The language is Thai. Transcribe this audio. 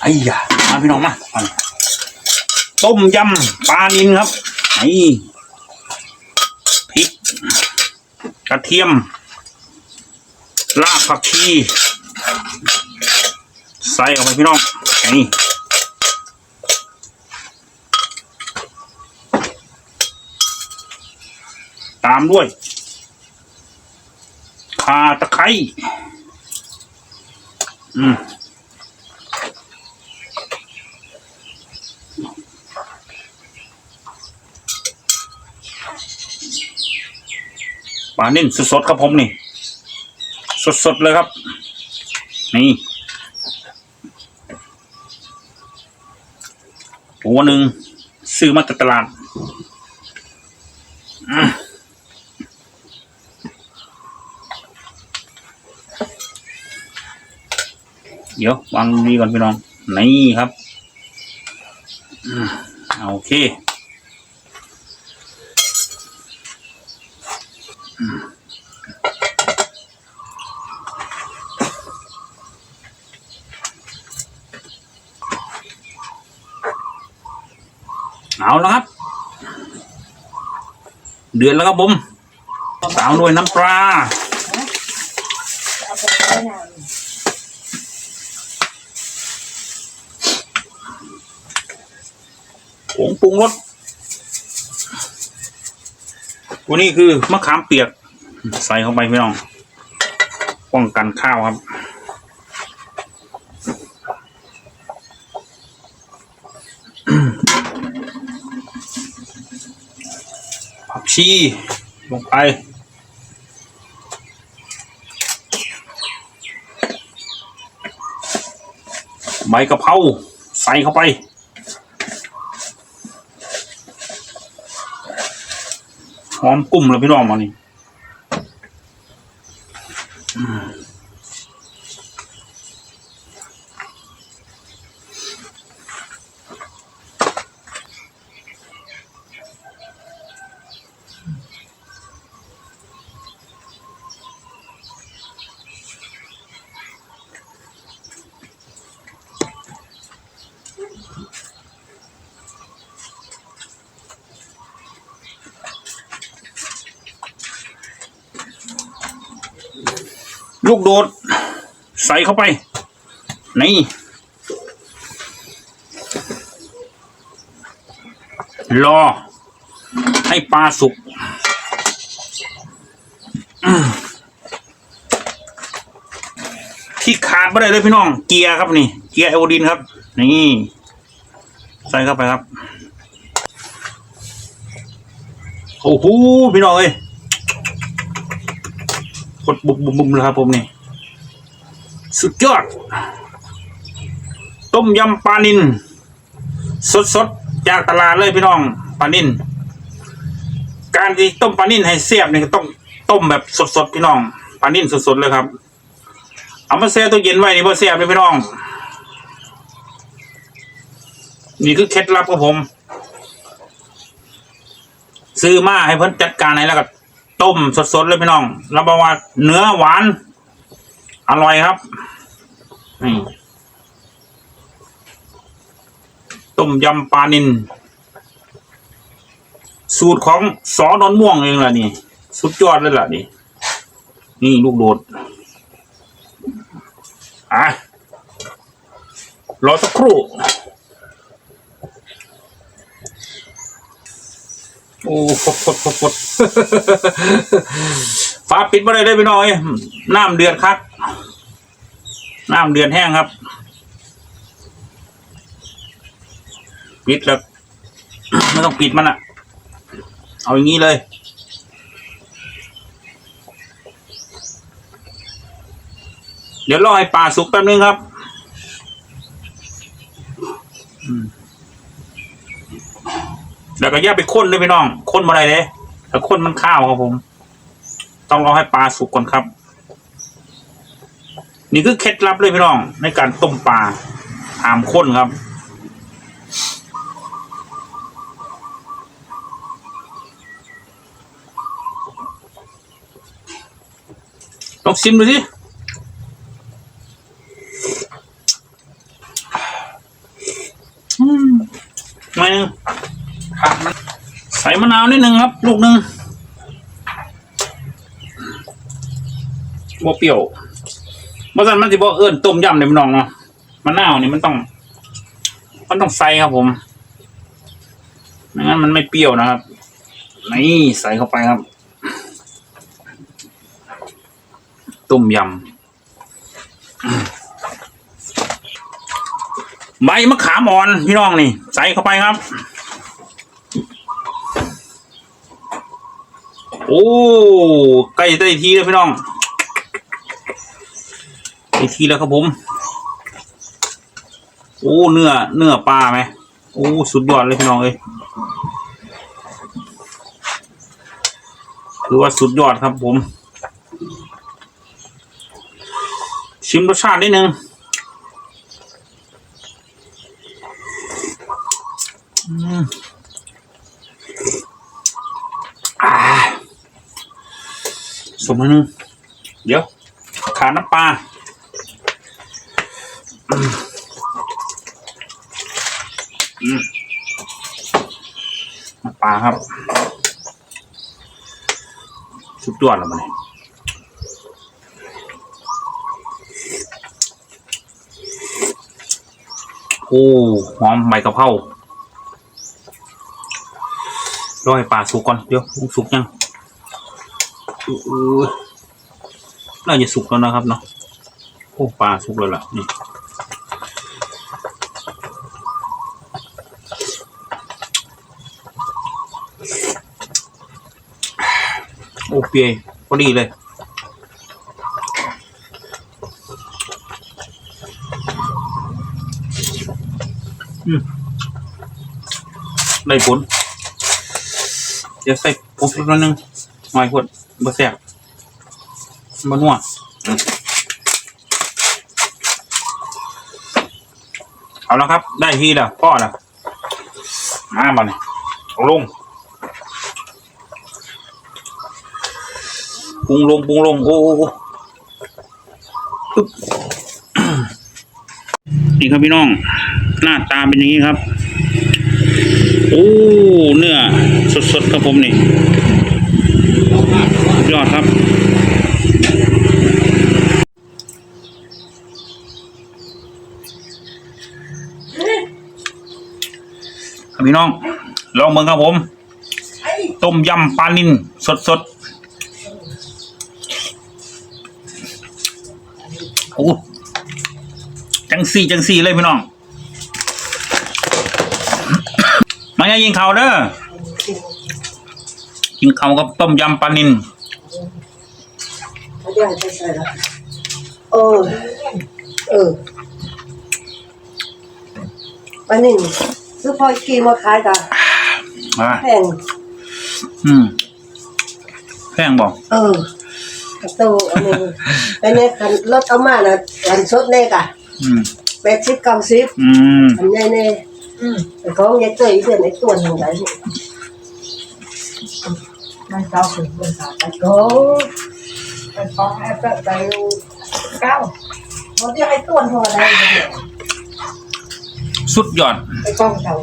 ไอ้ยามาพี่น้องมา ต้มยำปลานินครับนี่พริก กระเทียม รากผักชี ใส่ออกไปพี่น้องนี่ตามด้วยข่าตะไคร้ อืมปลานิ่นสดๆครับผมนี่ สดๆเลยครับ นี่ตัวหนึ่งซื้อมาจากตลาด เดี๋ยววางนี้ก่อนพี่น้อง นี่ครับโอเคเอาแล้วครับ เดือนแล้วครับผมตามด้วยน้ำปลา งานผงปรุงรสตัวนี้คือมะขามเปียก ใส่เข้าไปพี่น้อง ป้องกันข้าวครับ ผักชีลงไปใบกะเพราใส่เข้าไป หอมกุ้มเลยพี่น้องมานี่ ลูกโดด ใส่เข้าไป นี่รอ ให้ปลาสุกที่ขาดไม่ได้เลยพี่น้อง เกียร์ครับนี่ เกียร์ไอโอดินครับ นี่ ใส่เข้าไปครับ โอ้โหพี่น้องเอ้ย ดบุบบุบบุบเลยครับผมนี่ สุดยอด ต้มยำปลานินสดสดๆจากตลาดเลยพี่น้องปลานินการที่ต้มปลานินให้เสียบเนี่ก็ต้องต้มแบบสดๆพี่น้องปลานินสดสดๆเลยครับ เอามาแช่ตู้เย็นไว้นี่พอเสียบเลยพี่น้อง นี่คือเคล็ดลับของผม ซื้อมาให้เพิ่นจัดการให้แล้วก็ ต้มสดๆเลยพี่น้องรับปรองว่าเนื้อหวาน อร่อยครับนี่ต้มยำปลานินสูตรของสอนอนม่วงเองล่ะนี่ สุดยอดเลยล่ะนี่ นี่ลูกโดด อะรอสักครู่ อ้ฟดฟดฟดฟดฟ้าปิดมาเลยได้พี่น้อยน้ำเดือดครับน้ำเดือดแห้งครับ ปิดแล้วไม่ต้องปิดมันอะเอาอย่างนี้เลยเดี๋ยวรอให้ปลาสุกแป๊บนึงครับอืม แล้วก็อย่าไปค้นเลยพี่น้องค้นมาอะไรเลยแต่ค้นมันข้าวครับผม ต้องรอให้ปลาสุกก่อนครับ นี่คือเคล็ดลับเลยพี่น้อง ในการต้มปลาหามข้นครับลองชิมดูสิ อยนึงใส่มะ นาวนิดนึงครับ ลูกหนึ่งบ่เปรี้ยวบ่ซันมันสิบ่เอิ้นต้มยำเลยพี่น้องเนาะมะนาวนี่มันต้อง มันต้องใส่ครับผมไม่งั้นมันไม่เปรี้ยวนะครับ นี่ใส่เข้าไปครับ ต้มยำใบมะขามอ่อนพี่น้องนี่ ใส่เข้าไปครับ โอ้ใกล้ได้ทีแล้วพี่น้องได้ทีแล้วครับผม โอ้เนื้อเนื้อปลาไหมโอ้สุดยอดเลยพี่น้องเอ้ยคือว่าสุดยอดครับผม ชิมรสชาตินิดนึงอืมอ่าส มนึงเดี๋ยว ขาน้ำปลาน้ำปลาครับสุดยอดแล้วมันเนี่ยโอ้หอมใบกะเพรารอให้ปลาสุกก่อน เดี๋ยวสุกยัง น่าจะสุกแล้วนะครับเนาะโอ้ปลาสุกแล้วล่ะนี่โอเปียพอดีเลยได้ผลเดี๋ยวใส่ผงชูรสนิดนึงหน่อยพด บะแซ่บบ่นัวเอาแล้วครับ ได้ทีแล้วพ่อแล้วมาบ่เนี่ยเอาลงปรุงลงปรุงลงโอ้โอ้โอ้ปึ๊บนี่ครับพี่น้อง หน้าตาเป็นอย่างนี้ครับ โอ้ เนื้อสดๆครับผมนี่ สุดยอดครับ พี่น้อง ลองเบิ่งครับผม ต้มยำปลานินสดๆโอ้จังสี่จังสี่เลยพี่น้องมาอย่ายิงเขาเด้อกินเขากับต้มยำปลานิน ไม่ได้ใช่ใช่ละเออ เออวันนี้ซื้อพอกีมาขายกันอ่าแพงอืมแพงบอกเออกระตูอันนี้อันนี้คันรถเอามาน่ะอันสดแน่กะอืมแปดสิบเก้าสิบอืมอันใหญ่แน่อืมแต่ของยายเตยเพื่อนไอ้ตัวหนึ่งไหนนี่มันเก้าสิบเพื่อนสาวไอ้โอ้ไอ้ของไอ้เปะไปเก้าเราเรียกไอ้ตัวเท่าไรเนี่ยสุดยอด ไปกล้องเท่า